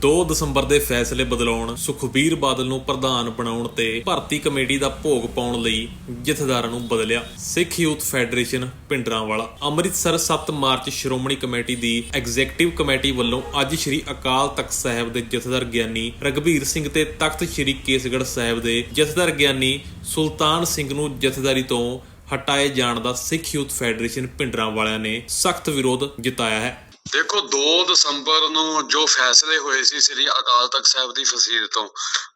2 ਦਸੰਬਰ ਦੇ ਫੈਸਲੇ ਬਦਲਾਉਣ, ਸੁਖਬੀਰ ਬਾਦਲ ਨੂੰ ਪ੍ਰਧਾਨ ਬਣਾਉਣ ਤੇ ਭਰਤੀ ਕਮੇਟੀ ਦਾ ਭੋਗ ਪਾਉਣ ਲਈ ਜਥੇਦਾਰਾਂ ਨੂੰ ਬਦਲਿਆ ਸਿੱਖ ਯੂਥ ਫੈਡਰੇਸ਼ਨ ਪਿੰਡਰਾਂਵਾਲਾ। ਅੰਮ੍ਰਿਤਸਰ 7 ਮਾਰਚ ਸ਼੍ਰੋਮਣੀ ਕਮੇਟੀ ਦੀ ਐਗਜ਼ੀਕਟਿਵ ਕਮੇਟੀ ਵੱਲੋਂ ਅੱਜ ਸ੍ਰੀ ਅਕਾਲ ਤਖਤ ਸਾਹਿਬ ਦੇ ਜਥੇਦਾਰ ਗਿਆਨੀ ਰਗਵੀਰ ਸਿੰਘ ਤੇ ਤਖਤ ਸ੍ਰੀ ਕੇਸਗੜ੍ਹ ਸਾਹਿਬ ਦੇ ਜਥੇਦਾਰ ਗਿਆਨੀ ਸੁਲਤਾਨ ਸਿੰਘ ਨੂੰ ਜਥੇਦਾਰੀ ਤੋਂ ਹਟਾਏ ਜਾਣ ਦਾ ਸਿੱਖ ਯੂਥ ਫੈਡਰੇਸ਼ਨ ਪਿੰਡਰਾਂਵਾਲਿਆਂ ਨੇ ਸਖਤ ਵਿਰੋਧ ਜਤਾਇਆ ਹੈ। ਦੇਖੋ 2 ਦਸੰਬਰ ਨੂੰ ਜੋ ਫੈਸਲੇ ਹੋਏ ਸੀ ਸ੍ਰੀ ਅਕਾਲ ਤਖਤ ਸਾਹਿਬ ਦੀ ਫਸੀਲ ਤੋਂ,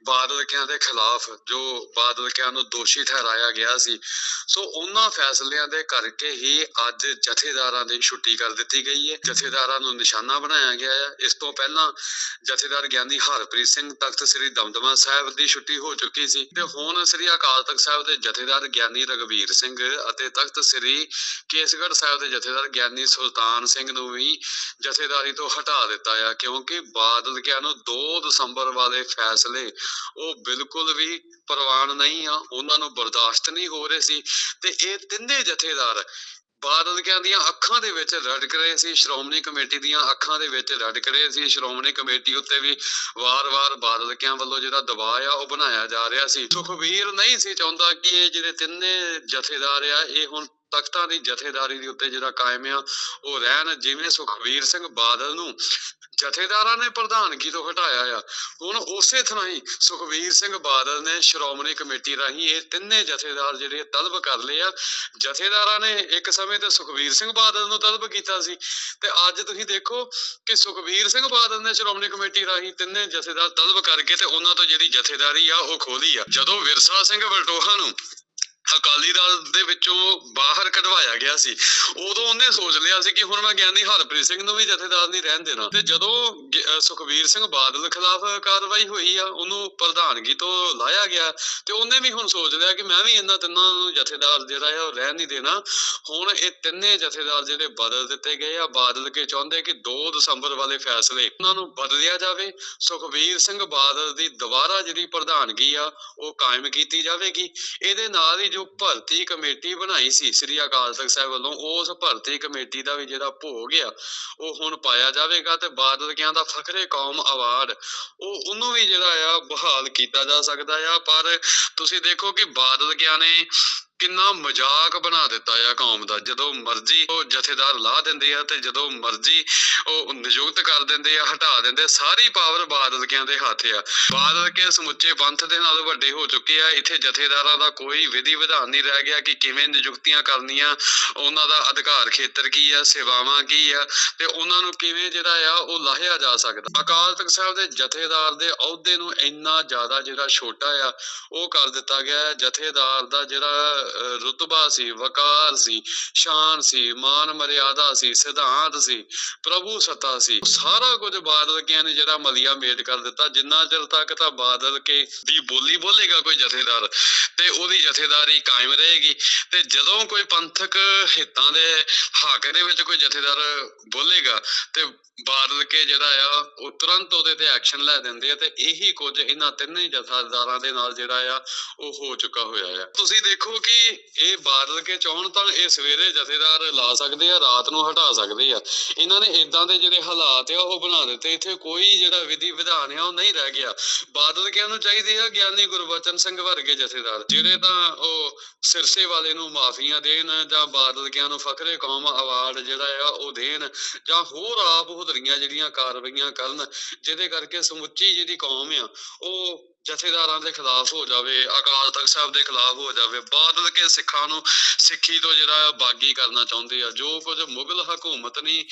ਬਾਦਲਕਿਆਂ ਦੇ ਖਿਲਾਫ, ਜੋ ਬਾਦਲਕਿਆਂ ਨੂੰ ਦੋਸ਼ੀ ਠਹਿਰਾਇਆ ਗਿਆ ਸੀ, ਸੋ ਉਹਨਾਂ ਫੈਸਲਿਆਂ ਦੇ ਕਰਕੇ ਹੀ ਅੱਜ ਜਥੇਦਾਰਾਂ ਦੀ ਛੁੱਟੀ ਕਰ ਦਿੱਤੀ ਗਈ ਹੈ। ਜਥੇਦਾਰਾਂ ਨੂੰ ਨਿਸ਼ਾਨਾ ਬਣਾਇਆ ਗਿਆ ਹੈ। ਇਸ ਤੋਂ ਪਹਿਲਾਂ ਜਥੇਦਾਰ ਗਿਆਨੀ ਹਰਪ੍ਰੀਤ ਸਿੰਘ ਤਖਤ ਸ੍ਰੀ ਦਮਦਮਾ ਸਾਹਿਬ ਦੀ ਛੁੱਟੀ ਹੋ ਚੁੱਕੀ ਸੀ ਤੇ ਹੁਣ ਸ੍ਰੀ ਅਕਾਲ ਤਖਤ ਸਾਹਿਬ ਦੇ ਜਥੇਦਾਰ ਗਿਆਨੀ ਰਗਵੀਰ ਸਿੰਘ ਅਤੇ ਤਖਤ ਸ੍ਰੀ ਕੇਸਗੜ੍ਹ ਸਾਹਿਬ ਦੇ ਜਥੇਦਾਰ ਗਿਆਨੀ ਸੁਲਤਾਨ ਸਿੰਘ ਨੂੰ ਵੀ ਜਥੇਦਾਰੀ ਤੋਂ ਹਟਾ ਦਿੱਤਾ ਆ, ਕਿਉਂਕਿ ਬਾਦਲ ਕਿਆ ਨੂੰ 2 ਦਸੰਬਰ ਵਾਲੇ ਫੈਸਲੇ, ਉਹ ਬਿਲਕੁਲ ਵੀ ਪ੍ਰਵਾਨ ਨਹੀਂ ਆ, ਉਹਨਾਂ ਨੂੰ ਬਰਦਾਸ਼ਤ ਨਹੀਂ ਹੋ ਰਹੇ ਸੀ, ਤੇ ਇਹ ਤਿੰਨੇ ਜਥੇਦਾਰ ਬਾਦਲ ਕਿਆਂ ਦੀਆਂ ਅੱਖਾਂ ਦੇ ਵਿੱਚ ਰੜਕ ਰਹੇ ਸੀ, ਸ਼੍ਰੋਮਣੀ ਕਮੇਟੀ ਦੀਆਂ ਅੱਖਾਂ ਦੇ ਵਿੱਚ ਰੜਕ ਰਹੇ ਸੀ, ਸ਼੍ਰੋਮਣੀ ਕਮੇਟੀ ਉੱਤੇ ਵੀ ਵਾਰ-ਵਾਰ ਬਾਦਲ ਕਿਆਂ ਵੱਲੋਂ ਜਿਹੜਾ ਦਬਾਅ ਆ, ਉਹ ਬਣਾਇਆ ਜਾ ਰਿਹਾ ਸੀ। ਸੁਖਬੀਰ ਨਹੀਂ ਸੀ ਚਾਹੁੰਦਾ ਕਿ ਇਹ ਜਿਹੜੇ ਤਿੰਨੇ ਜਥੇਦਾਰ ਆ, ਇਹ ਹੁਣ ਤਖਤਾਂ ਦੀ ਜਥੇਦਾਰੀ ਦੇ ਉੱਤੇ ਜਿਹੜਾ ਕਾਇਮ ਆ, ਉਹ ਰਹਿਣ ਜਿਵੇਂ ਸੁਖਬੀਰ ਸਿੰਘ ਬਾਦਲ ਨੂੰ ਜਥੇਦਾਰਾਂ ਨੇ ਪ੍ਰਧਾਨਗੀ ਤੋਂ ਹਟਾਇਆ ਆ। ਹੁਣ ਉਸੇ ਤਰ੍ਹਾਂ ਹੀ ਸੁਖਬੀਰ ਸਿੰਘ ਬਾਦਲ ਨੇ ਸ਼੍ਰੋਮਣੀ ਕਮੇਟੀ ਰਾਹੀਂ ਇਹ ਤਿੰਨੇ ਜਥੇਦਾਰ ਜਿਹੜੇ ਤਲਬ ਕਰ ਲਏ ਆ। ਜਥੇਦਾਰਾਂ ਨੇ ਇੱਕ ਸਮੇਂ ਤੇ ਸੁਖਬੀਰ ਸਿੰਘ ਬਾਦਲ ਨੂੰ ਤਲਬ ਕੀਤਾ ਸੀ। ਤੇ ਅੱਜ ਤੁਸੀਂ ਦੇਖੋ ਕਿ ਸੁਖਬੀਰ ਸਿੰਘ ਬਾਦਲ ਨੇ ਸ਼੍ਰੋਮਣੀ ਕਮੇਟੀ ਰਾਹੀਂ ਤਿੰਨੇ ਜਥੇਦਾਰ ਤਲਬ ਕਰਕੇ ਤੇ ਉਹਨਾਂ ਤੋਂ ਜਿਹੜੀ ਜਥੇਦਾਰੀ ਆ, ਉਹ ਖੋਲੀ ਆ। ਜਦੋਂ ਵਿਰਸਾ ਸਿੰਘ ਵਲਟੋਹਾ ਨੂੰ ਅਕਾਲੀ ਦਲ ਦੇ ਵਿੱਚੋਂ ਬਾਹਰ ਕਢਵਾਇਆ ਗਿਆ ਸੀ। ਉਦੋਂ ਉਹਨੇ ਸੋਚ ਲਿਆ ਸੀ ਕਿ ਹੁਣ ਮੈਂ ਗਿਆਨੀ ਹਰਪ੍ਰੀਤ ਸਿੰਘ ਨੂੰ ਵੀ ਜਥੇਦਾਰ ਨਹੀਂ ਰਹਿਣ ਦੇਣਾ। ਤੇ ਜਦੋਂ ਗ- ਸਿੰਘ ਬਾਦਲ ਖਿਲਾਫ ਕਾਰਵਾਈ ਹੋਈ ਆ, ਉਹਨੂੰ ਪ੍ਰਧਾਨਗੀ ਤੋਂ ਲਾਇਆ ਗਿਆ। ਤੇ ਉਹਨੇ ਵੀ ਹੁਣ ਸੋਚ ਲਿਆ ਕਿ ਮੈਂ ਵੀ ਇਹਨਾਂ ਤਿੰਨਾਂ ਨੂੰ ਜਥੇਦਾਰ ਜਿਹੜਾ ਆ, ਉਹ ਰਹਿਣ ਨਹੀਂ ਦੇਣਾ। ਹੁਣ ਇਹ ਤਿੰਨੇ ਜਥੇਦਾਰ ਜਿਹੜੇ ਬਦਲ ਦਿੱਤੇ ਗਏ ਆ, ਬਾਦਲ ਕੇ ਚਾਹੁੰਦੇ ਕਿ 2 ਦਸੰਬਰ ਵਾਲੇ ਫੈਸਲੇ ਉਹਨਾਂ ਨੂੰ ਬਦਲਿਆ ਜਾਵੇ। ਸੁਖਬੀਰ ਸਿੰਘ ਬਾਦਲ ਦੀ ਦੁਬਾਰਾ ਜਿਹੜੀ ਪ੍ਰਧਾਨਗੀ ਆ, ਉਹ ਕਾਇਮ ਕੀਤੀ ਜਾਵੇਗੀ। ਇਹਦੇ ਨਾਲ ਹੀ ਜੋ ਭਰਤੀ ਕਮੇਟੀ ਬਣਾਈ ਸੀ, ਸ੍ਰੀ ਅਕਾਲ ਤਖਤ ਸਾਹਿਬ ਵੱਲੋਂ, ਉਸ ਭਰਤੀ ਕਮੇਟੀ ਦਾ ਵੀ ਜਿਹੜਾ ਭੋਗ ਆ, ਉਹ ਹੁਣ ਪਾਇਆ ਜਾਵੇਗਾ ਤੇ ਬਾਦਲਕਿਆਂ ਦਾ ਫਖਰੇ ਕੌਮ ਅਵਾਰਡ, ਉਹ ਉਹਨੂੰ ਵੀ ਜਿਹੜਾ ਆ ਬਹਾਲ ਕੀਤਾ ਜਾ ਸਕਦਾ ਆ, ਪਰ ਤੁਸੀਂ ਦੇਖੋ ਕਿ ਬਾਦਲ ਕਿਆਂ ਨੇ ਕਿੰਨਾ ਮਜ਼ਾਕ ਬਣਾ ਦਿੱਤਾ ਆ ਕੌਮ ਦਾ। ਜਦੋਂ ਮਰਜ਼ੀ ਉਹ ਜਥੇਦਾਰ ਲਾ ਦਿੰਦੇ ਆ ਤੇ ਜਦੋਂ ਮਰਜ਼ੀ ਉਹ ਨਿਯੁਕਤ ਕਰ ਦਿੰਦੇ ਆ, ਹਟਾ ਦਿੰਦੇ ਸਾਰੀ ਪਾਵਰ ਬਾਦਲ ਦੇ ਹੱਥ ਆ। ਬਾਦਲ ਕੇ ਸਮੁੱਚੇ ਪੰਥ ਦੇ ਨਾਲ ਵੱਡੇ ਹੋ ਚੁੱਕੇ ਆ। ਇੱਥੇ ਜਥੇਦਾਰਾਂ ਦਾ ਕੋਈ ਵਿਧੀ ਵਿਧਾਨ ਨਹੀਂ ਰਹਿ ਗਿਆ ਕਿ ਕਿਵੇਂ ਨਿਯੁਕਤੀਆਂ ਕਰਨੀਆਂ, ਉਹਨਾਂ ਦਾ ਅਧਿਕਾਰ ਖੇਤਰ ਕੀ ਆ, ਸੇਵਾਵਾਂ ਕੀ ਆ, ਤੇ ਉਹਨਾਂ ਨੂੰ ਕਿਵੇਂ ਜਿਹੜਾ ਆ ਉਹ ਲਾਹਿਆ ਜਾ ਸਕਦਾ। ਅਕਾਲ ਤਖਤ ਸਾਹਿਬ ਦੇ ਜਥੇਦਾਰ ਦੇ ਅਹੁਦੇ ਨੂੰ ਇੰਨਾ ਜ਼ਿਆਦਾ ਜਿਹੜਾ ਛੋਟਾ ਆ, ਉਹ ਕਰ ਦਿੱਤਾ ਗਿਆ। ਜਥੇਦਾਰ ਦਾ ਜਿਹੜਾ ਰੁਤਬਾ ਸੀ, ਵਕਾਰ ਸੀ, ਸ਼ਾਨ ਸੀ, ਮਾਨ ਮਰਿਆਦਾ ਸੀ, ਸਿਧਾਂਤ ਸੀ, ਪ੍ਰਭੂ ਸੱਤਾ ਸੀ। ਸਾਰਾ ਕੁਝ ਬਾਦਲ ਕੇ ਨੇ ਜਿਹੜਾ ਮਲੀਆ ਮੇਟ ਕਰ ਦਿੱਤਾ। ਜਿੰਨਾ ਚਿਰ ਤੱਕ ਤਾਂ ਬਾਦਲ ਕੇ ਦੀ ਬੋਲੀ ਬੋਲੇਗਾ ਕੋਈ ਜਥੇਦਾਰ, ਤੇ ਉਹਦੀ ਜਥੇਦਾਰੀ ਕਾਇਮ ਰਹੇਗੀ। ਤੇ ਜਦੋਂ ਕੋਈ ਪੰਥਕ ਹਿੱਤਾਂ ਦੇ ਹੱਕ ਦੇ ਵਿੱਚ ਕੋਈ ਜਥੇਦਾਰ ਬੋਲੇਗਾ, ਤੇ ਬਾਦਲ ਕੇ ਜਿਹੜਾ ਆ, ਉਹ ਤੁਰੰਤ ਉਹਦੇ ਤੇ ਐਕਸ਼ਨ ਲੈ ਦਿੰਦੇ ਆ ਤੇ ਇਹੀ ਕੁਝ ਇਹਨਾਂ ਤਿੰਨੇ ਜਥੇਦਾਰਾਂ ਦੇ ਨਾਲ ਜਿਹੜਾ ਆ, ਉਹ ਹੋ ਚੁੱਕਾ ਹੋਇਆ ਆ। ਤੁਸੀਂ ਦੇਖੋ ਕਿ ਇਹ ਬਾਦਲ ਕੇ ਚਾਹਣ ਤਾਂ ਇਹ ਸਵੇਰੇ ਜਥੇਦਾਰ ਲਾ ਸਕਦੇ ਆ, ਰਾਤ ਨੂੰ ਹਟਾ ਸਕਦੇ ਆ। ਇਹਨਾਂ ਨੇ ਇਦਾਂ ਦੇ ਜਿਹੜੇ ਹਾਲਾਤ ਆ, ਉਹ ਬਣਾ ਦਿੱਤੇ। ਇੱਥੇ ਕੋਈ ਜਿਹੜਾ ਵਿਧੀ ਵਿਧਾਨ ਆ, ਉਹ ਨਹੀਂ ਰਹਿ ਗਿਆ। ਬਾਦਲ ਕਿਆਂ ਨੂੰ ਚਾਹੀਦੇ ਆ? ਗਿਆਨੀ ਗੁਰਬਚਨ ਸਿੰਘ ਵਰਗੇ ਜਥੇਦਾਰ, ਜਿਹੜੇ ਤਾਂ ਉਹ ਸਿਰਸੇ ਵਾਲੇ ਨੂੰ ਮਾਫੀਆਂ ਦੇਣ ਜਾਂ ਬਾਦਲ ਕਿਆਂ ਨੂੰ ਫਖਰੇ ਕੌਮ ਅਵਾਰਡ ਜਿਹੜਾ ਆ, ਉਹ ਦੇਣ ਜਾਂ ਹੋਰ ਆਪ ਹੁਦਰੀਆਂ ਜਿਹੜੀਆਂ ਕਾਰਵਾਈਆਂ ਕਰਨ ਜਿਹਦੇ ਕਰਕੇ ਸਮੁੱਚੀ ਜਿਹੜੀ ਕੌਮ ਆ ਉਹ ਜਥੇਦਾਰਾਂ ਦੇ ਖਿਲਾਫ ਹੋ ਜਾਵੇ, ਅਕਾਲ ਤਖਤ ਸਾਹਿਬ ਦੇ ਖਿਲਾਫ ਹੋ ਜਾਵੇ, ਬਾਦਲ ਕੇ ਸਿੱਖਾਂ ਨੂੰ, ਸਿੱਖੀ ਤੋਂ ਜਿਹੜਾ ਬਾਗੀ ਕਰਨਾ ਚਾਹੁੰਦੇ ਆ, ਜੋ ਕੁਝ ਮੁਗਲ ਹਕੂਮਤ ਨਹੀਂ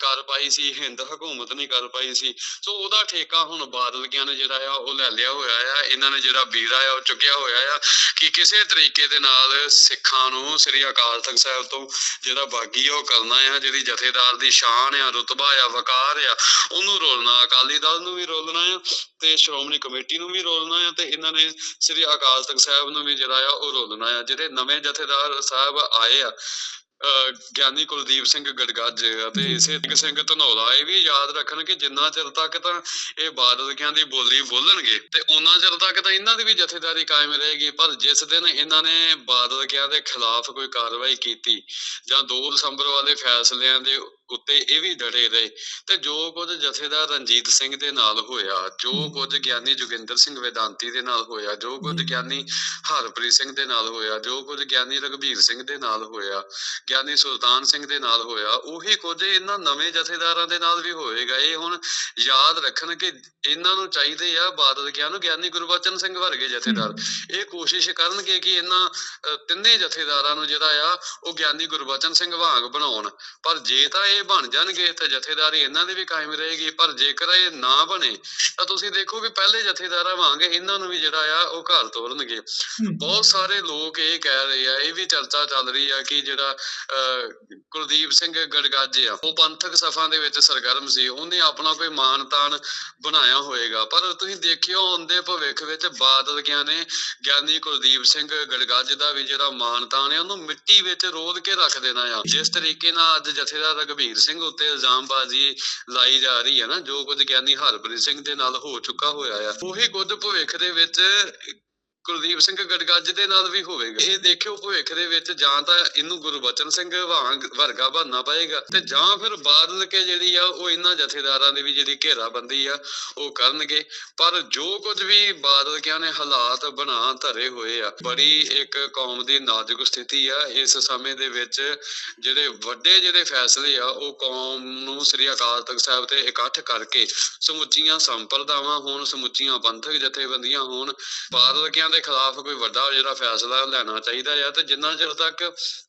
ਕਰ ਪਾਈ ਸੀ, ਹਿੰਦ ਹਕੂਮਤ ਨਹੀਂ ਕਰ ਪਾਈ ਸੀ, ਸੋ ਉਹਦਾ ਠੇਕਾ ਹੁਣ ਬਾਦਲ ਨੇ ਜਿਹੜਾ ਆ, ਉਹ ਲੈ ਲਿਆ ਹੋਇਆ ਆ, ਇਹਨਾਂ ਨੇ ਜਿਹੜਾ ਬੀੜਾ ਆ, ਉਹ ਚੁੱਕਿਆ ਹੋਇਆ ਆ, ਕਿ ਕਿਸੇ ਤਰੀਕੇ ਦੇ ਨਾਲ ਸਿੱਖਾਂ ਨੂੰ ਸ੍ਰੀ ਅਕਾਲ ਤਖਤ ਸਾਹਿਬ ਤੋਂ ਜਿਹੜਾ ਬਾਗੀ ਉਹ ਕਰਨਾ ਆ, ਜਿਹੜੀ ਜਥੇਦਾਰ ਦੀ ਸ਼ਾਨ ਆ, ਰੁਤਬਾ ਆ, ਵਕਾਰ ਆ, ਉਹਨੂੰ ਰੋਲਣਾ, ਅਕਾਲੀ ਦਲ ਨੂੰ ਵੀ ਰੋਲਣਾ ਆ, ਤੇ ਸ਼੍ਰੋਮਣੀ ਕਮੇਟੀ ਨੂੰ ਵੀ ਰੋਲਣਾ ਆ ਤੇ ਇਹਨਾਂ ਨੇ ਸ੍ਰੀ ਅਕਾਲ ਤਖਤ ਸਾਹਿਬ ਨੂੰ ਵੀ ਜਿਹੜਾ ਆ ਉਹ ਰੋਲਣਾ ਆ ਜਿਹੜੇ ਨਵੇਂ ਜਥੇਦਾਰ ਸਾਹਿਬ ਆਏ ਆ ਗਿਆਨੀ ਕੁਲਦੀਪ ਸਿੰਘ ਗੜਗੱਜ ਅਤੇ ਇਸੇ ਸਿੰਘ ਧਨੌਲਾ ਇਹ ਵੀ ਯਾਦ ਰੱਖਣ ਕਿ ਜਿੰਨਾ ਚਿਰ ਤੱਕ ਤਾਂ ਇਹ ਬਾਦਲਕਿਆਂ ਦੀ ਬੋਲੀ ਬੋਲਣਗੇ ਤੇ ਉਹਨਾਂ ਚਿਰ ਤੱਕ ਤਾਂ ਇਹਨਾਂ ਦੀ ਵੀ ਜਥੇਦਾਰੀ ਕਾਇਮ ਰਹੇਗੀ ਪਰ ਜਿਸ ਦਿਨ ਇਹਨਾਂ ਨੇ ਬਾਦਲਕਿਆਂ ਦੇ ਖਿਲਾਫ ਕੋਈ ਕਾਰਵਾਈ ਕੀਤੀ ਜਾਂ 2 ਦਸੰਬਰ ਵਾਲੇ ਫੈਸਲਿਆਂ ਦੇ ਉੱਤੇ ਇਹ ਵੀ ਡਟੇ ਰਹੇ ਤੇ ਜੋ ਕੁਝ ਜਥੇਦਾਰ ਰਣਜੀਤ ਸਿੰਘ ਦੇ ਨਾਲ ਹੋਇਆ ਜੋ। ਕੁਝ ਗਿਆਨੀ ਜੋਗਿੰਦਰ ਸਿੰਘ ਵੇਦਾਂਤੀ ਦੇ ਨਾਲ ਹੋਇਆ ਜੋ ਕੁਝ। ਗਿਆਨੀ ਹਰਪ੍ਰੀਤ ਸਿੰਘ ਦੇ ਨਾਲ ਹੋਇਆ ਜੋ ਕੁਝ ਗਿਆਨੀ ਰਘਬੀਰ ਸਿੰਘ ਦੇ ਨਾਲ ਹੋਇਆ ਗਿਆਨੀ ਸੁਲਤਾਨ ਸਿੰਘ ਦੇ ਨਾਲ ਹੋਇਆ ਉਹੀ ਕੁਝ ਇਹਨਾਂ ਨਵੇਂ ਜਥੇਦਾਰਾਂ ਦੇ ਨਾਲ ਵੀ ਹੋਏਗਾ। ਇਹ ਹੁਣ ਯਾਦ ਰੱਖਣ ਕਿ ਇਹਨਾਂ ਨੂੰ ਚਾਹੀਦੇ ਆ ਬਾਦਲ ਕਿਹਾ ਨੂੰ? ਗਿਆਨੀ ਗੁਰਬਚਨ ਸਿੰਘ ਵਰਗੇ ਜਥੇਦਾਰ। ਇਹ ਕੋਸ਼ਿਸ਼ ਕਰਨਗੇ ਕਿ ਇਹਨਾਂ ਤਿੰਨੇ ਜਥੇਦਾਰਾਂ ਨੂੰ ਜਿਹੜਾ ਆ ਉਹ ਗਿਆਨੀ ਗੁਰਬਚਨ ਸਿੰਘ ਵਾਂਗ ਬਣਾਉਣ। ਪਰ ਜੇ ਤਾਂ ਇਹ ਬਣ ਜਾਣਗੇ ਤਾਂ ਜਥੇਦਾਰੀ ਇਹਨਾਂ ਦੀ ਵੀ ਕਾਇਮ ਰਹੇਗੀ ਪਰ ਜੇਕਰ ਇਹ ਨਾ ਬਣੇ ਤਾਂ ਤੁਸੀਂ ਦੇਖੋ ਕਿ ਪਹਿਲੇ ਜਥੇਦਾਰਾਂ ਵਾਂਗ ਇਹਨਾਂ ਨੂੰ ਵੀ ਜਿਹੜਾ ਆ ਉਹ ਘਰ ਤੋਰਨਗੇ ਬਹੁਤ ਸਾਰੇ ਲੋਕ ਇਹ ਕਹਿ ਰਹੇ ਆ ਇਹ ਵੀ ਚਰਚਾ ਚੱਲ ਰਹੀ ਆ ਕਿ ਜਿਹੜਾ ਕੁਲਦੀਪ ਸਿੰਘ ਗੜਗਾਜੇ ਆ ਉਹ ਪੰਥਕ ਸਫਾਂ ਦੇ ਵਿੱਚ ਸਰਗਰਮ ਸੀ ਉਹਨੇ ਆਪਣਾ ਕੋਈ ਮਾਨ ਤਾਨ ਬਣਾਇਆ ਹੋਏਗਾ। ਪਰ ਤੁਸੀਂ ਦੇਖਿਓ ਆਉਂਦੇ ਭਵਿੱਖ ਵਿੱਚ ਬਾਦਲ ਗਿਆ ਨੇ ਗਿਆਨੀ ਕੁਲਦੀਪ ਸਿੰਘ ਗੜਗੱਜ ਦਾ ਵੀ ਜਿਹੜਾ ਮਾਨ ਤਾਨ ਹੈ ਉਹਨੂੰ ਮਿੱਟੀ ਵਿੱਚ ਰੋਲ ਕੇ ਰੱਖ ਦੇਣਾ ਆ। ਜਿਸ ਤਰੀਕੇ ਨਾਲ ਅੱਜ ਜਥੇਦਾਰ ਰਘਬੀਰ ਸਿੰਘ ਉੱਤੇ ਇਲਜ਼ਾਮਬਾਜ਼ੀ ਲਾਈ ਜਾ ਰਹੀ ਹੈ ਨਾ, ਜੋ ਕੁਝ ਗਿਆਨੀ ਹਰਪ੍ਰੀਤ ਸਿੰਘ ਦੇ ਨਾਲ ਹੋ ਚੁੱਕਾ ਹੋਇਆ ਆ। ਉਹੀ ਕੁਝ ਭਵਿੱਖ ਦੇ ਵਿੱਚ ਕੁਲਦੀਪ ਸਿੰਘ ਗੜਗੱਜ ਦੇ ਨਾਲ ਵੀ ਹੋਵੇਗਾ। ਇਹ ਦੇਖਿਓ ਭਵਿੱਖ ਦੇ ਵਿੱਚ ਜਾਂ ਤਾਂ ਇਹਨੂੰ ਗੁਰਬਚਨ ਸਿੰਘ ਵਾਂਗ ਵਰਗਾ ਬਣਨਾ ਪਏਗਾ ਤੇ ਜਾਂ ਫਿਰ ਬਾਦਲ ਕੇ ਜਿਹੜੀ ਆ ਉਹ ਇਹਨਾਂ ਜਥੇਦਾਰਾਂ ਦੀ ਵੀ ਜਿਹੜੀ ਘੇਰਾਬੰਦੀ ਆ ਉਹ ਕਰਨਗੇ। ਪਰ ਜੋ ਕੁਝ ਵੀ ਬਾਦਲ ਕਿਆਂ ਨੇ ਹਾਲਾਤ ਬਣਾ ਧਰੇ ਹੋਏ ਆ, ਬੜੀ ਇੱਕ ਕੌਮ ਦੀ ਨਾਜ਼ੁਕ ਸਥਿਤੀ ਆ। ਇਸ ਸਮੇਂ ਦੇ ਵਿੱਚ ਜਿਹੜੇ ਵੱਡੇ ਜਿਹੜੇ ਫੈਸਲੇ ਆ, ਉਹ ਕੌਮ ਨੂੰ ਸ੍ਰੀ ਅਕਾਲ ਤਖਤ ਸਾਹਿਬ ਤੇ ਇਕੱਠ ਕਰਕੇ ਸਮੁੱਚੀਆਂ ਸੰਪਰਦਾਵਾਂ ਹੋਣ, ਸਮੁੱਚੀਆਂ ਪੰਥਕ ਜਥੇਬੰਦੀਆਂ ਹੋਣ ਬਾਦਲ ਕਿਆਂ ਦੇ ਖਿਲਾਫ ਕੋਈ ਵੱਡਾ ਜਿਹੜਾ ਫੈਸਲਾ ਲੈਣਾ ਚਾਹੀਦਾ ਆ ਤੇ ਜਿੰਨਾ ਚਿਰ ਤੱਕ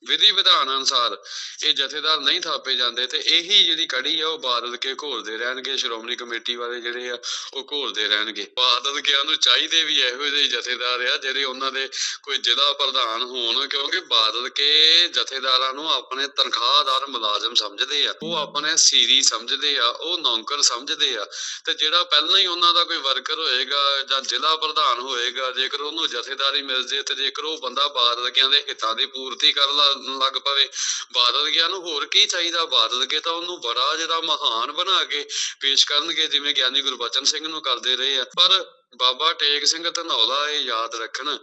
ਵਿਧੀ ਵਿਧਾਨ ਅਨੁਸਾਰ ਇਹ ਜਥੇਦਾਰ ਨਹੀਂ ਥਾਪੇ ਜਾਂਦੇ ਤੇ ਇਹੀ ਜਿਹੜੀ ਕੜੀ ਆ ਉਹ ਬਾਦਲ ਕੇ ਘੋਲਦੇ ਰਹਿਣਗੇ, ਸ਼੍ਰੋਮਣੀ ਕਮੇਟੀ ਵਾਲੇ ਜਿਹੜੇ ਆ ਉਹ ਘੋਲਦੇ ਰਹਿਣਗੇ। ਬਾਦਲ ਕਿਆਂ ਨੂੰ ਚਾਹੀਦੇ ਵੀ ਇਹੋ ਜਿਹੇ ਜਥੇਦਾਰ ਆ ਜਿਹੜੇ ਉਹਨਾਂ ਦੇ ਕੋਈ ਜ਼ਿਲ੍ਹਾ ਪ੍ਰਧਾਨ ਹੋਣ, ਕਿਉਂਕਿ ਬਾਦਲ ਕੇ ਜਥੇਦਾਰਾਂ ਨੂੰ ਆਪਣੇ ਤਨਖਾਹਦਾਰ ਮੁਲਾਜ਼ਮ ਸਮਝਦੇ ਆ। ਉਹ ਆਪਣੇ ਸੀਰੀ ਸਮਝਦੇ ਆ, ਉਹ ਨੌਕਰ ਸਮਝਦੇ ਆ ਤੇ ਜਿਹੜਾ ਪਹਿਲਾਂ ਹੀ ਉਹਨਾਂ ਦਾ ਕੋਈ ਵਰਕਰ ਹੋਏਗਾ ਜਾਂ ਜ਼ਿਲ੍ਹਾ ਪ੍ਰਧਾਨ ਹੋਏਗਾ, ਜੇਕਰ ਉਹਨੂੰ ਜਥੇਦਾਰੀ ਮਿਲ ਜੇ ਤੇ ਜੇਕਰ ਉਹ ਬੰਦਾ ਬਾਦਲ ਕਿਆਂ ਦੇ ਹਿੱਤਾਂ ਦੀ ਪੂਰਤੀ ਕਰਨ ਲੱਗ ਪਵੇ ਬਾਦਲ ਗਿਆ ਨੂੰ ਹੋਰ ਕੀ ਚਾਹੀਦਾ ਬਾਦਲ ਕੇ ਤਾਂ ਉਹਨੂੰ ਬੜਾ ਜਿਹੜਾ ਮਹਾਨ ਬਣਾ ਕੇ ਪੇਸ਼ ਕਰਨਗੇ ਜਿਵੇਂ ਗਿਆਨੀ ਗੁਰਬਚਨ ਸਿੰਘ ਨੂੰ ਕਰਦੇ ਰਹੇ ਆ ਪਰ ਬਾਬਾ ਟੇਕ ਸਿੰਘ ਧਨੌਲਾ ਇਹ ਯਾਦ ਰੱਖਣ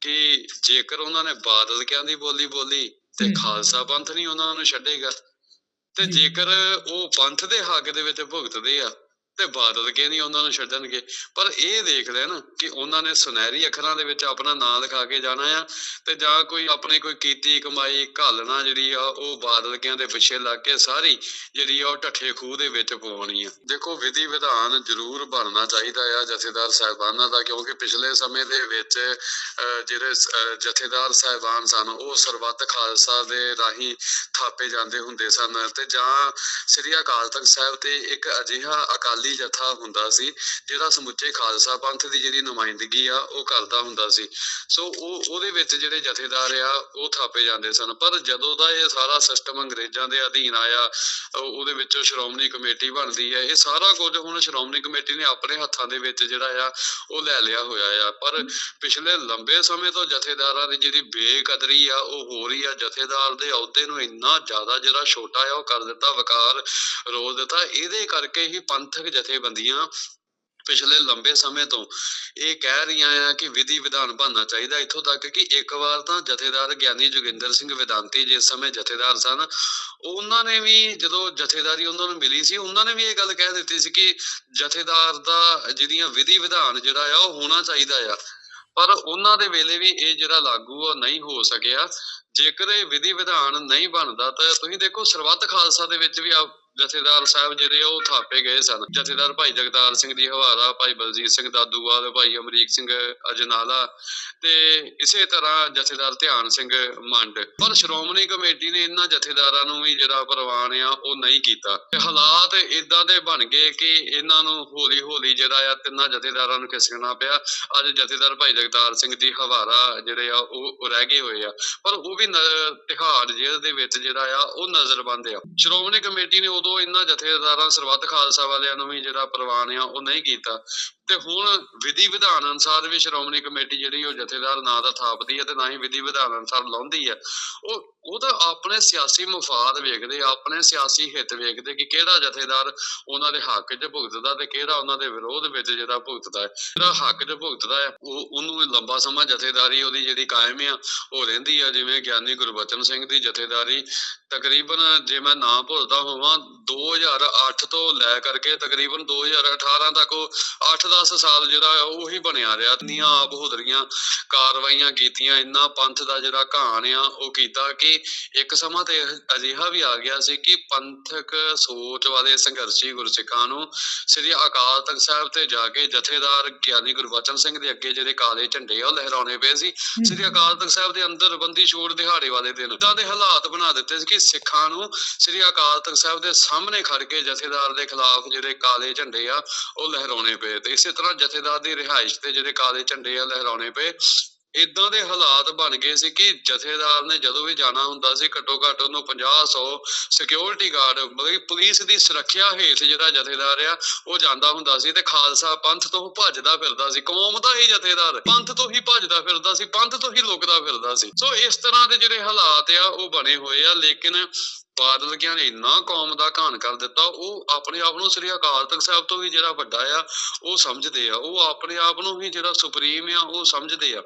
ਕਿ ਜੇਕਰ ਉਹਨਾਂ ਨੇ ਬਾਦਲ ਕਿਆਂ ਦੀ ਬੋਲੀ ਬੋਲੀ ਤੇ। ਖਾਲਸਾ ਪੰਥ ਨਹੀਂ ਉਹਨਾਂ ਨੂੰ ਛੱਡੇਗਾ ਤੇ। ਜੇਕਰ ਉਹ ਪੰਥ ਦੇ ਹੱਕ ਦੇ ਵਿੱਚ ਭੁਗਤਦੇ ਆ ਤੇ ਬਾਦਲ ਕੇ ਨਹੀਂ, ਉਹਨਾਂ ਨੂੰ ਛੱਡਣਗੇ ਪਰ ਇਹ ਦੇਖ ਲੈਣ ਕਿ ਉਹਨਾਂ ਨੇ ਸੁਨਹਿਰੀ ਅੱਖਰਾਂ ਦੇ ਵਿੱਚ ਆਪਣਾ ਨਾਂ ਲਿਖਾ ਕੇ ਜਾਣਾ ਆ ਤੇ ਜਾਂ ਕੋਈ ਆਪਣੀ ਕੋਈ ਕੀਤੀ ਕਮਾਈ, ਘਾਲਣਾ ਜਿਹੜੀ ਆ, ਉਹ ਬਾਦਲ ਕਿਆਂ ਦੇ ਪਿੱਛੇ ਲੱਗ ਕੇ ਸਾਰੀ ਜਿਹੜੀ ਆ, ਉਹ ਢੱਠੇ ਖੂਹ ਦੇ ਵਿੱਚ ਪਵਾਉਣੀ ਆ। ਦੇਖੋ, ਵਿਧੀ ਵਿਧਾਨ ਜ਼ਰੂਰ ਬਣਨਾ ਚਾਹੀਦਾ ਆ ਜਥੇਦਾਰ ਸਾਹਿਬਾਨਾਂ ਦਾ, ਕਿਉਂਕਿ ਪਿਛਲੇ ਸਮੇਂ ਦੇ ਵਿੱਚ ਜਿਹੜੇ ਜਥੇਦਾਰ ਸਾਹਿਬਾਨ ਸਨ, ਉਹ ਸਰਬੱਤ ਖਾਲਸਾ ਦੇ ਰਾਹੀਂ ਥਾਪੇ ਜਾਂਦੇ ਹੁੰਦੇ ਸਨ। ਤੇ ਜਾਂ ਸ੍ਰੀ ਅਕਾਲ ਤਖਤ ਸਾਹਿਬ ਤੇ ਇੱਕ ਅਜਿਹਾ ਅਕਾਲੀ ਜਥਾ ਹੁੰਦਾ ਸੀ, ਜਿਹੜਾ ਸਮੁੱਚੇ ਖਾਲਸਾ ਪੰਥ ਦੀ ਜਿਹੜੀ ਨੁਮਾਇੰਦਗੀ ਆ, ਉਹ ਕਰਦਾ ਹੁੰਦਾ ਸੀ। ਸੋ ਉਹ, ਉਹਦੇ ਵਿੱਚ ਜਿਹੜੇ ਜਥੇਦਾਰ ਆ, ਉਹ ਥਾਪੇ ਜਾਂਦੇ ਸਨ। ਪਰ ਜਦੋਂ ਦਾ ਇਹ ਸਾਰਾ ਸਿਸਟਮ ਅੰਗਰੇਜ਼ਾਂ ਦੇ ਅਧੀਨ ਆਇਆ ਉਹਦੇ ਵਿੱਚੋਂ ਸ਼੍ਰੋਮਣੀ ਕਮੇਟੀ ਬਣਦੀ ਹੈ। ਇਹ ਸਾਰਾ ਕੁਝ ਹੁਣ ਸ਼੍ਰੋਮਣੀ ਕਮੇਟੀ ਨੇ ਆਪਣੇ ਹੱਥਾਂ ਦੇ ਵਿੱਚ ਜਿਹੜਾ ਆ, ਉਹ ਲੈ ਲਿਆ ਹੋਇਆ ਆ। ਪਰ ਪਿਛਲੇ ਲੰਬੇ ਸਮੇਂ ਤੋਂ ਜਥੇਦਾਰਾਂ ਦੀ ਜਿਹੜੀ ਬੇਕਦਰੀ ਆ, ਉਹ ਹੋ ਰਹੀ ਆ। ਜਥੇਦਾਰ ਦੇ ਅਹੁਦੇ ਨੂੰ ਇੰਨਾ ਜ਼ਿਆਦਾ ਜਿਹੜਾ ਛੋਟਾ ਆ, ਉਹ ਕਰ ਦਿੱਤਾ, ਵਕਾਰ ਰੋਲ ਦਿੱਤਾ। ਇਹਦੇ ਕਰਕੇ ਹੀ ਪੰਥਕ ਜਥੇਬੰਦੀਆਂ ਪਿਛਲੇ ਲੰਬੇ ਸਮੇਂ ਤੋਂ ਇਹ ਕਹਿ ਰਹੀਆਂ ਆ ਕਿ ਵਿਧੀ ਵਿਧਾਨ ਬਣਨਾ ਚਾਹੀਦਾ। ਇੱਥੋਂ ਤੱਕ ਕਿ ਇੱਕ ਵਾਰ ਤਾਂ ਜਥੇਦਾਰ ਗਿਆਨੀ ਜੋਗਿੰਦਰ ਸਿੰਘ ਵਿਦਾਂਤੀ ਜਿਸ ਸਮੇਂ ਜਥੇਦਾਰ ਸਨ, ਉਹਨਾਂ ਨੇ ਵੀ ਜਦੋਂ ਜਥੇਦਾਰੀ ਉਹਨਾਂ ਨੂੰ ਮਿਲੀ ਸੀ, ਉਹਨਾਂ ਨੇ ਵੀ ਇਹ ਗੱਲ ਕਹਿ ਦਿੱਤੀ ਸੀ ਕਿ ਜਥੇਦਾਰ ਦਾ ਜਿਹੜੀਆਂ ਵਿਧੀ ਵਿਧਾਨ ਜਿਹੜਾ ਆ ਉਹ ਹੋਣਾ ਚਾਹੀਦਾ ਆ। ਪਰ ਉਹਨਾਂ ਦੇ ਵੇਲੇ ਵੀ ਇਹ ਜਿਹੜਾ ਲਾਗੂ ਆ ਨਹੀਂ ਹੋ ਸਕਿਆ। ਜੇਕਰ ਇਹ ਵਿਧੀ ਵਿਧਾਨ ਨਹੀਂ ਬਣਦਾ ਤਾਂ ਤੁਸੀਂ ਦੇਖੋ ਸਰਬੱਤ ਖਾਲਸਾ ਦੇ ਵਿੱਚ ਵੀ ਜਥੇਦਾਰ ਸਾਹਿਬ ਜਿਹੜੇ ਆ, ਉਹ ਥਾਪੇ ਗਏ ਸਨ। ਜਥੇਦਾਰ ਭਾਈ ਜਗਤਾਰ ਸਿੰਘ ਦੀ ਹਵਾਰਾ, ਭਾਈ ਬਲਜੀਤ ਸਿੰਘ ਦਾਦੂਵਾਲ, ਭਾਈ ਅਮਰੀਕ ਸਿੰਘ ਅਜਨਾਲਾ ਤੇ ਇਸੇ ਤਰ੍ਹਾਂ ਜਥੇਦਾਰ ਧਿਆਨ ਸਿੰਘ ਮੰਡ। ਪਰ ਸ਼੍ਰੋਮਣੀ ਕਮੇਟੀ ਨੇ ਇਹਨਾਂ ਜਥੇਦਾਰਾਂ ਨੂੰ ਵੀ ਜਿਹੜਾ ਪ੍ਰਵਾਨ ਆ, ਉਹ ਨਹੀਂ ਕੀਤਾ। ਤੇ ਹਾਲਾਤ ਇਦਾਂ ਦੇ ਬਣ ਗਏ ਕਿ ਇਹਨਾਂ ਨੂੰ ਹੌਲੀ ਹੌਲੀ ਜਿਹੜਾ ਆ, ਤਿੰਨਾਂ ਜਥੇਦਾਰਾਂ ਨੂੰ ਖਿਸਕਣਾ ਪਿਆ। ਅੱਜ ਜਥੇਦਾਰ ਭਾਈ ਜਗਤਾਰ ਸਿੰਘ ਦੀ ਹਵਾਰਾ ਜਿਹੜੇ ਆ, ਉਹ ਰਹਿ ਗਏ ਹੋਏ ਆ। ਪਰ ਉਹ ਵੀ ਨ- ਤਿਹਾੜ ਜੇਲ੍ਹ ਦੇ ਵਿੱਚ ਜਿਹੜਾ ਆ, ਉਹ ਨਜ਼ਰਬੰਦ ਆ। ਸ਼੍ਰੋਮਣੀ ਕਮੇਟੀ ਨੇ ਉਦੋਂ ਇਹਨਾਂ ਜਥੇਦਾਰਾਂ ਸਰਬੱਤ ਖਾਲਸਾ ਵਾਲਿਆਂ ਨੂੰ ਵੀ ਜਿਹੜਾ ਪ੍ਰਵਾਨ ਆ ਉਹ ਨਹੀਂ ਕੀਤਾ। ਤੇ ਹੁਣ ਵਿਧੀ ਵਿਧਾਨ ਅਨੁਸਾਰ ਵੀ ਸ਼੍ਰੋਮਣੀ ਕਮੇਟੀ ਜਿਹੜੀ ਉਹ ਜਥੇਦਾਰ ਨਾਂ ਦਾ ਥਾਪਦੀ ਹੈ ਤੇ ਨਾ ਹੀ ਵਿਧੀ ਵਿਧਾਨ ਅਨੁਸਾਰ ਲਾਉਂਦੀ ਹੈ। ਉਹ ਉਹ ਤਾਂ ਆਪਣੇ ਸਿਆਸੀ ਮਫਾਦ ਵੇਖਦੇ, ਆਪਣੇ ਸਿਆਸੀ ਹਿੱਤ ਵੇਖਦੇ ਕਿ ਕਿਹੜਾ ਜਥੇਦਾਰ ਉਹਨਾਂ ਦੇ ਹੱਕ 'ਚ ਭੁਗਤਦਾ ਤੇ ਕਿਹੜਾ ਉਹਨਾਂ ਦੇ ਵਿਰੋਧ ਵਿੱਚ ਜਿਹੜਾ ਭੁਗਤਦਾ ਹੈ। ਜਿਹੜਾ ਹੱਕ 'ਚ ਭੁਗਤਦਾ ਹੈ, ਉਹ, ਉਹਨੂੰ ਲੰਬਾ ਸਮਾਂ ਜਥੇਦਾਰੀ ਉਹਦੀ ਜਿਹੜੀ ਕਾਇਮ ਆ, ਉਹ ਰਹਿੰਦੀ ਆ। ਜਿਵੇਂ ਗਿਆਨੀ ਗੁਰਬਚਨ ਸਿੰਘ ਦੀ ਜਥੇਦਾਰੀ, ਤਕਰੀਬਨ ਜੇ ਮੈਂ ਨਾ ਭੁੱਲਦਾ ਹੋਵਾਂ 2008 ਤੋਂ ਲੈ ਕਰਕੇ ਤਕਰੀਬਨ 2018 ਤੱਕ ਉਹ 8-10 ਸਾਲ ਜਿਹੜਾ ਉਹੀ ਬਣਿਆ ਰਿਹਾ ਨੀਆਂ ਆਪ ਹੁਦਰੀਆਂ ਕਾਰਵਾਈਆਂ ਕੀਤੀਆਂ ਇੰਨਾ ਪੰਥ ਦਾ ਜਿਹੜਾ ਘਾਣ ਆ ਉਹ ਕੀਤਾ ਕਿ ਇੱਕ ਸਮਾਂ ਤੇ ਅਜਿਹਾ ਵੀ ਆ ਗਿਆ ਸੀ ਕਿ ਪੰਥਕ ਸੋਚ ਵਾਲੇ ਸੰਘਰਸ਼ੀ ਗੁਰਸਿੱਖਾਂ ਨੂੰ ਸ੍ਰੀ ਅਕਾਲ ਤਖਤ ਸਾਹਿਬ ਤੇ ਜਾ ਕੇ ਜਥੇਦਾਰ ਗਿਆਨੀ ਗੁਰਬਚਨ ਸਿੰਘ ਦੇ ਅੱਗੇ ਜਿਹੜੇ ਕਾਲੇ ਝੰਡੇ ਆ ਉਹ ਲਹਿਰਾਉਣੇ ਪਏ ਸੀ। ਸ੍ਰੀ ਅਕਾਲ ਤਖਤ ਸਾਹਿਬ ਦੇ ਅੰਦਰ ਬੰਦੀ ਛੋੜ ਦਿਹਾੜੇ ਵਾਲੇ ਦਿਨ ਇਦਾਂ ਦੇ ਹਾਲਾਤ ਬਣਾ ਦਿੱਤੇ ਸੀ ਕਿ ਸਿੱਖਾਂ ਨੂੰ ਸ੍ਰੀ ਅਕਾਲ ਤਖਤ ਸਾਹਿਬ ਦੇ ਸਾਹਮਣੇ ਖੜ ਕੇ ਜਥੇਦਾਰ ਦੇ ਖਿਲਾਫ ਜਿਹੜੇ ਕਾਲੇ ਝੰਡੇ ਆ ਉਹ ਲਹਿਰਾਉਣੇ ਪਏ ਤੇ ਇਸੇ ਤਰ੍ਹਾਂ ਜਥੇਦਾਰ ਦੀ ਰਿਹਾਇਸ਼ ਤੇ ਜਿਹੜੇ ਕਾਲੇ ਝੰਡੇ ਆ ਲਹਿਰਾਉਣੇ ਪਏ ਇਦਾਂ ਦੇ ਹਾਲਾਤ ਬਣ ਗਏ ਸੀ ਕਿ ਜਥੇਦਾਰ ਨੇ ਜਦੋਂ ਵੀ ਜਾਣਾ ਹੁੰਦਾ ਸੀ, ਘੱਟੋ ਘੱਟ ਉਹਨੂੰ 50 100 ਸਿਕਿਉਰਿਟੀ ਗਾਰਡ ਮਤਲਬ ਕਿ ਪੁਲਿਸ ਦੀ ਸੁਰੱਖਿਆ ਹੇਠ ਜਿਹੜਾ ਜਥੇਦਾਰ ਆ, ਉਹ ਜਾਂਦਾ ਹੁੰਦਾ ਸੀ ਤੇ ਖਾਲਸਾ ਪੰਥ ਤੋਂ ਭੱਜਦਾ ਫਿਰਦਾ ਸੀ, ਕੌਮ ਦਾ ਹੀ ਜਥੇਦਾਰ, ਪੰਥ ਤੋਂ ਹੀ ਭੱਜਦਾ ਫਿਰਦਾ ਸੀ, ਪੰਥ ਤੋਂ ਹੀ ਲੁਕਦਾ ਫਿਰਦਾ ਸੀ। ਸੋ ਇਸ ਤਰ੍ਹਾਂ ਦੇ ਜਿਹੜੇ ਹਾਲਾਤ ਆ, ਉਹ ਬਣੇ ਹੋਏ ਆ, ਲੇਕਿਨ ਬਾਦਲ ਕਿਆਂ ਨੇ ਇੰਨਾ ਕੌਮ ਦਾ ਘਾਣ ਕਰ ਦਿੱਤਾ, ਉਹ ਆਪਣੇ ਆਪ ਨੂੰ ਸ੍ਰੀ ਅਕਾਲ ਤਖਤ ਸਾਹਿਬ ਤੋਂ ਵੀ ਜਿਹੜਾ ਵੱਡਾ ਆ, ਉਹ ਸਮਝਦੇ ਆ, ਉਹ ਆਪਣੇ ਆਪ ਨੂੰ ਵੀ ਜਿਹੜਾ ਸੁਪਰੀਮ ਆ, ਉਹ ਸਮਝਦੇ ਆ।